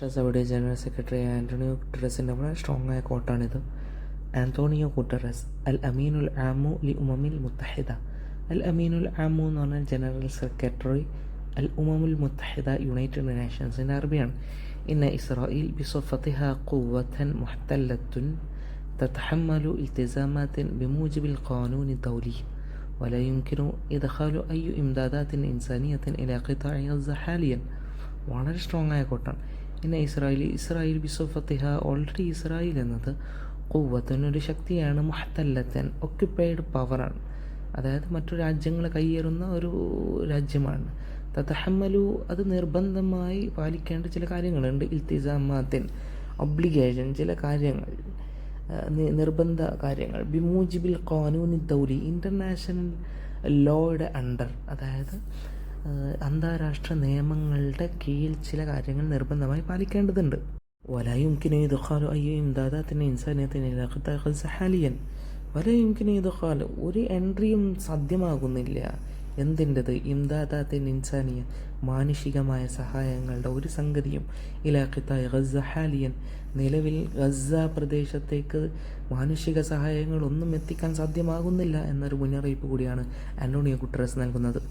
Saudi general secretary Antonio കുട്ടറസിന്റെ വളരെ strong ആയ കോട്ടാണിത് ആന്റോണിയോ കുട്ടറസ് അൽ അമീനുൽ ആമു ലി ഉമമിൽ മുത്തഹിദ അൽ അമീനുൽ ആമു എന്ന് പറഞ്ഞാൽ ജനറൽ സെക്രട്ടറി അൽ ഉമമുൽ മുത്തഹിദ യുണൈറ്റഡ് നേഷൻസിന്റെ അറബിയാണ് ഇന്ന ഇസ്രായേൽ ബിസൊഫത്തിഹ കുവത്തൻ മുഹത്തല്ലത്തുൻ تتحمل التزامات بموجب القانون الدولي ولا يمكن إدخال أي إمدادات إنسانية إلى قطاع غزة حاليا വളരെ സ്ട്രോങ് ആയ കോട്ടാണ് പിന്നെ ഇസ്രായേൽ ഇസ്രായേൽ ബിസോഫത്തിഹ ഓൾറെഡി ഇസ്രായേൽ എന്നത് കൂവത്തിനൊരു ശക്തിയാണ് മഹത്തല്ലത്തൻ ഒക്യുപ്പൈഡ് പവറാണ് അതായത് മറ്റു രാജ്യങ്ങൾ കയ്യേറുന്ന ഒരു രാജ്യമാണ്. തത്തഹമ്മലു അത് നിർബന്ധമായി പാലിക്കേണ്ട ചില കാര്യങ്ങളുണ്ട്. ഇൽത്തിസാമാത്തിൻ ഒബ്ലിഗേഷൻ ചില കാര്യങ്ങൾ നിർബന്ധ കാര്യങ്ങൾ. ബിമൂജിബിൽ കോനൂനി ദൗലി ഇന്റർനാഷണൽ ലോയുടെ അണ്ടർ അതായത് അന്താരാഷ്ട്ര നിയമങ്ങളുടെ കീഴിൽ ചില കാര്യങ്ങൾ നിർബന്ധമായി പാലിക്കേണ്ടതുണ്ട് ولا يمكن إدخال أي إمدادات إنسانية إلى قطاع غزة حاليا ولا يمكن إدخال ഒരു എൻട്രിയും സാധ്യമാകുന്നില്ല എന്തിൻ്റെത് ഇംദാദാത്തിൻ ഇൻസാനിയ മാനുഷികമായ സഹായങ്ങളുടെ ഒരു സംഗതിയും ഇലാഖിത്തായ ഗസ ഹാലിയൻ നിലവിൽ ഗസ പ്രദേശത്തേക്ക് മാനുഷിക സഹായങ്ങളൊന്നും എത്തിക്കാൻ സാധ്യമാകുന്നില്ല എന്നൊരു മുന്നറിയിപ്പ് കൂടിയാണ് ആന്റോണിയോ ഗുട്ടറസ് നൽകുന്നത്